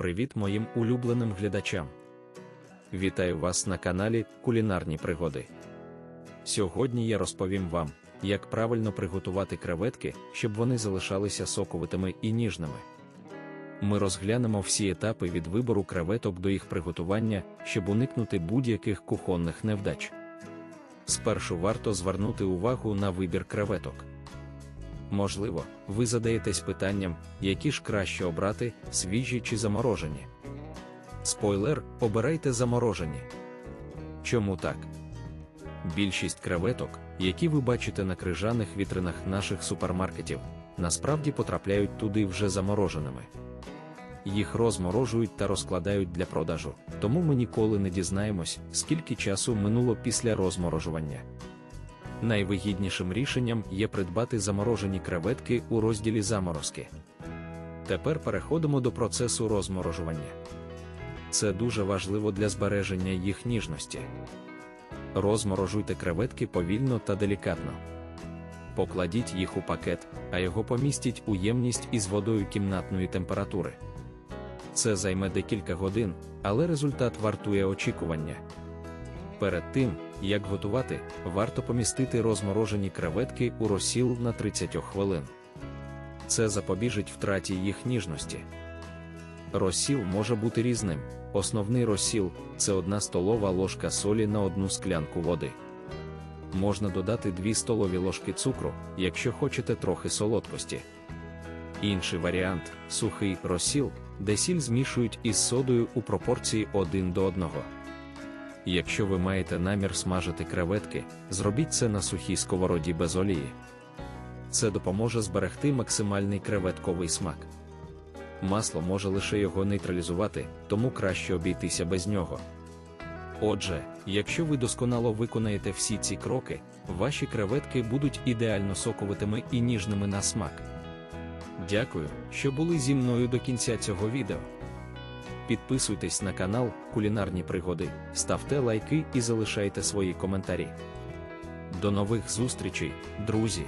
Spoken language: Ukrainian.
Привіт моїм улюбленим глядачам! Вітаю вас на каналі Кулінарні Пригоди. Сьогодні я розповім вам, як правильно приготувати креветки, щоб вони залишалися соковитими і ніжними. Ми розглянемо всі етапи від вибору креветок до їх приготування, щоб уникнути будь-яких кухонних невдач. Спершу варто звернути увагу на вибір креветок. Можливо, ви задаєтесь питанням, які ж краще обрати, свіжі чи заморожені. Спойлер, обирайте заморожені. Чому так? Більшість креветок, які ви бачите на крижаних вітринах наших супермаркетів, насправді потрапляють туди вже замороженими. Їх розморожують та розкладають для продажу, тому ми ніколи не дізнаємось, скільки часу минуло після розморожування. Найвигіднішим рішенням є придбати заморожені креветки у розділі заморозки. Тепер переходимо до процесу розморожування. Це дуже важливо для збереження їх ніжності. Розморожуйте креветки повільно та делікатно. Покладіть їх у пакет, а його помістіть у ємність із водою кімнатної температури. Це займе декілька годин, але результат вартує очікування. Перед тим, як готувати, варто помістити розморожені креветки у розсіл на 30 хвилин. Це запобіжить втраті їх ніжності. Розсіл може бути різним. Основний розсіл це 1 столова ложка солі на одну склянку води. Можна додати 2 столові ложки цукру, якщо хочете трохи солодкості. Інший варіант сухий розсіл, де сіль змішують із содою у пропорції 1 до 1. Якщо ви маєте намір смажити креветки, зробіть це на сухій сковороді без олії. Це допоможе зберегти максимальний креветковий смак. Масло може лише його нейтралізувати, тому краще обійтися без нього. Отже, якщо ви досконало виконаєте всі ці кроки, ваші креветки будуть ідеально соковитими і ніжними на смак. Дякую, що були зі мною до кінця цього відео. Підписуйтесь на канал Кулінарні Пригоди, ставте лайки і залишайте свої коментарі. До нових зустрічей, друзі!